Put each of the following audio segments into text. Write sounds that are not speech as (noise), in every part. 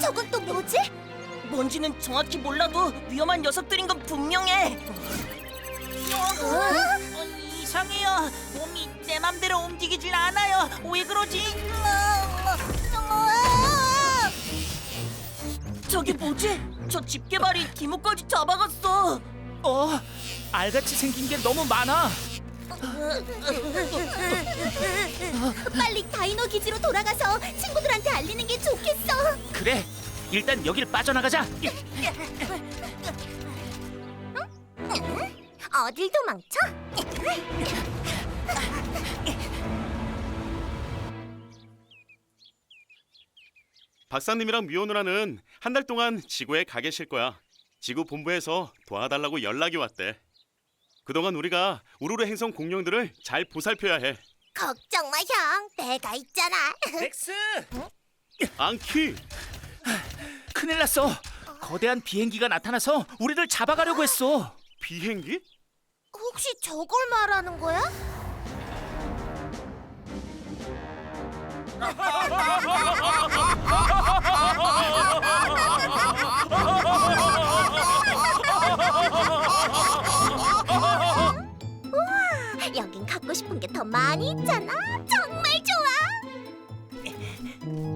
저건 또 뭐지? 뭔지는 정확히 몰라도 위험한 녀석들인 건 분명해. 어, 이상해요. 몸이 내 맘대로 움직이질 않아요. 왜 그러지? 저기 뭐지? 저 집게발이 기모까지 잡아갔어. 어, 알같이 생긴 게 너무 많아. 빨리 다이노 기지로 돌아가서 친구들한테 알리는 게 좋겠어. 그래, 일단 여길 빠져나가자. 어딜 도망쳐? 박사님이랑 미호 누나는 한 달 동안 지구에 가 계실 거야. 지구 본부에서 도와달라고 연락이 왔대. 그동안 우리가 우르르 행성 공룡들을 잘 보살펴야 해. 걱정 마, 형. 내가 있잖아. (laughs) 렉스, 앙키, 큰일 났어. 거대한 비행기가 나타나서 우리를 잡아가려고 했어. 비행기? 혹시 저걸 말하는 거야? (laughs) 더 많이 있잖아. 정말 좋아.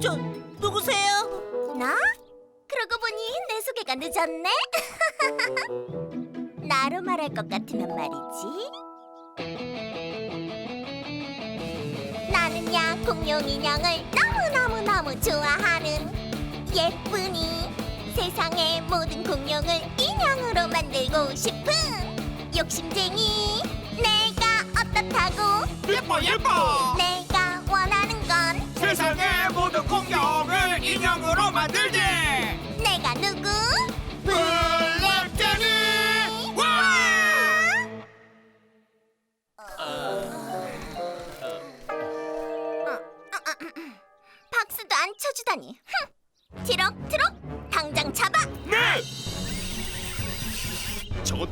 저 누구세요? 나? 그러고 보니 내 소개가 늦었네. (laughs) 나로 말할 것 같으면 말이지. 나는야 공룡 인형을 너무너무너무 좋아하는 예쁜이 세상의 모든 공룡을 인형으로 만들고 싶은 욕심쟁이 어떻다고 예뻐 예뻐 내가 원하는 건 세상의 모든 공룡을 인형으로 만들기 내가 누구? 블랙제니 와 박수도 안 쳐주다니. 흥! 트럭 트럭 당장 잡아. 네!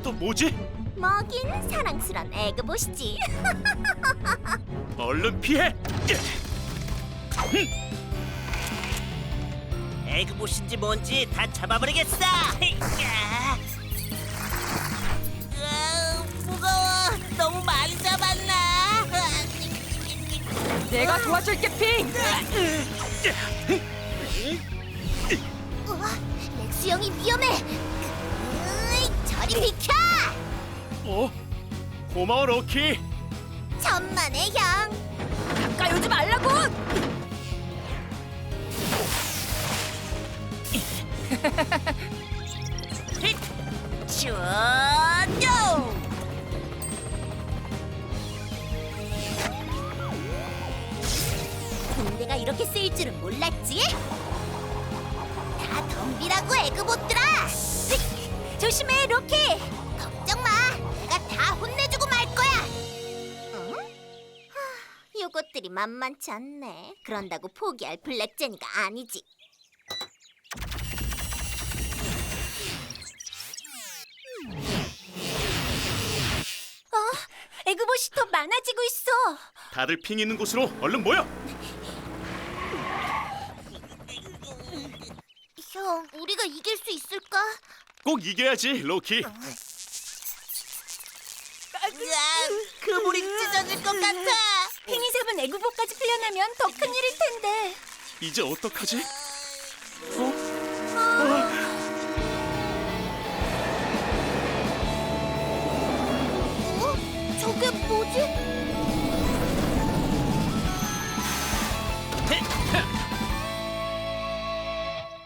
또 뭐지? 먹인 사랑스런 에그봇이지. (laughs) 얼른 피해! 에그봇인지 뭔지 다 잡아버리겠어. 으아, 무거워. 너무 많이 잡았나? 내가 도와줄게 핑 우와, 렉스 형이 위험해. 으이, 저리 비켜. 어? 고마워 로키. 천만의 형. 가까이 오지 말라고 쭈뇨! 군대가 이렇게 쓰일 줄은 몰랐지? 다 덤비라고 에그봇들아! 조심해 로키! 하, 요것들이 만만치 않네. 그런다고 포기할 블랙제니가 아니지. 어, 에그봇이 더 많아지고 있어. 다들 핑 있는 곳으로 얼른 모여. 형, 우리가 이길 수 있을까? 꼭 이겨야지 로키. 으아, 그물이 찢어질 것 같아. 팽이 잡은 애구복까지 풀려나면 더 큰 일일 텐데. 이제 어떡하지? 어? 저게 뭐지?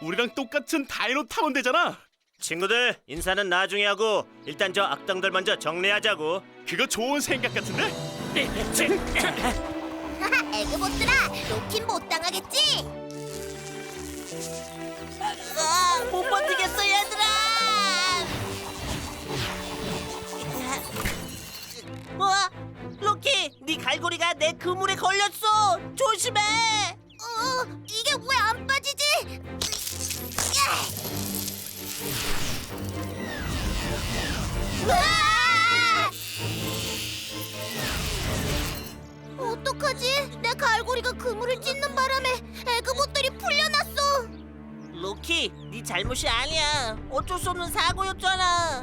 우리랑 똑같은 다이노 타운대잖아. 친구들 인사는 나중에 하고 일단 저 악당들 먼저 정리하자고 그거 좋은 생각 같은데? (laughs) 애구복들아, 로킨 못 당하겠지? 아, 못 버티겠어 얘들아. 와, 로키, 네 갈고리가 내 그물에 걸렸어. 조심해. 어, 이게 왜 안 빠지지? 으아! 내 갈고리가 그물을 찢는 바람에 에그봇들이 풀려났어. 로키, 네 잘못이 아니야. 어쩔 수 없는 사고였잖아.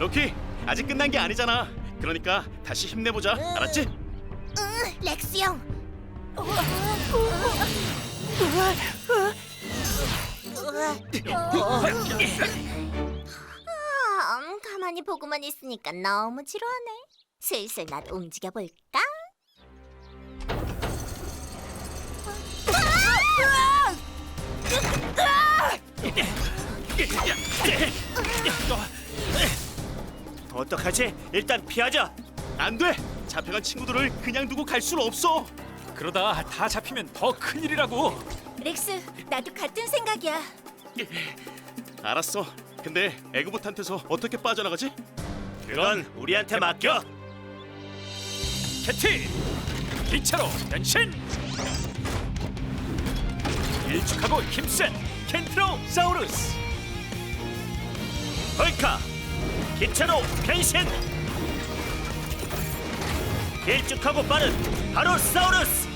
로키, 아직 끝난 게 아니잖아. 그러니까 다시 힘내보자. 알았지? 응, 렉스 형. 아, 음, 가만히 보고만 있으니까 너무 지루하네. 슬슬 나도 움직여 볼까? 어떡하지? 일단 피하자. 안 돼. 잡혀간 친구들을 그냥 두고 갈 수는 없어. 그러다 다 잡히면 더 큰일이라고 렉스, 나도 같은 생각이야. 알았어. 근데 에그봇한테서 어떻게 빠져나가지? 그건 우리한테 맡겨. 캐티 기차로 변신 일축하고 힘센 켄트로사우루스 헐카 기차로 변신. 길쭉하고 빠른 바로사우루스.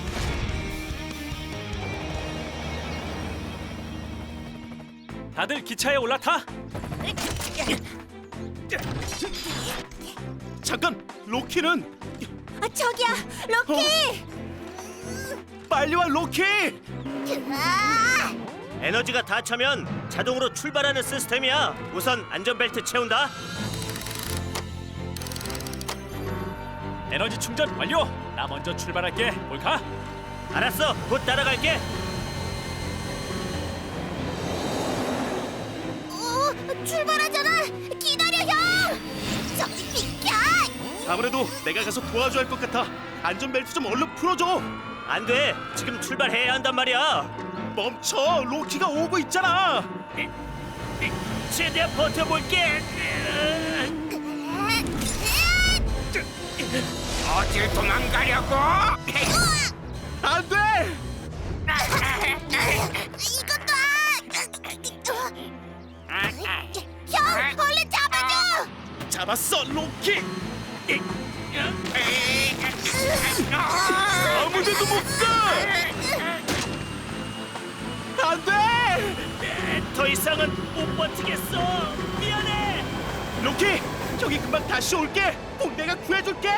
다들 기차에 올라타 잠깐. 로키는 아, 저기야, 로키! 빨리 와, 로키. 아! 에너지가 다 차면 자동으로 출발하는 시스템이야. 우선 안전벨트 채운다. 에너지 충전 완료 나 먼저 출발할게 볼까 알았어. 곧 따라갈게. 오, 출발하잖아! 기다려, 형! 저기 비켜! 아무래도 내가 가서 도와줘야 할 것 같아. 안전벨트 좀 얼른 풀어줘. 안 돼. 지금 출발해야 한단 말이야. 멈춰. 로키가 오고 있잖아. 최대한 버텨볼게. 어딜 도망가려고 안 돼. 이것도! 형, 얼른 잡아줘! 잡았어, 로키. 아무데도 못 가. 이상은 못 버티겠어. 미안해. 로키, 저기 금방 다시 올게. 꼭 내가 구해줄게.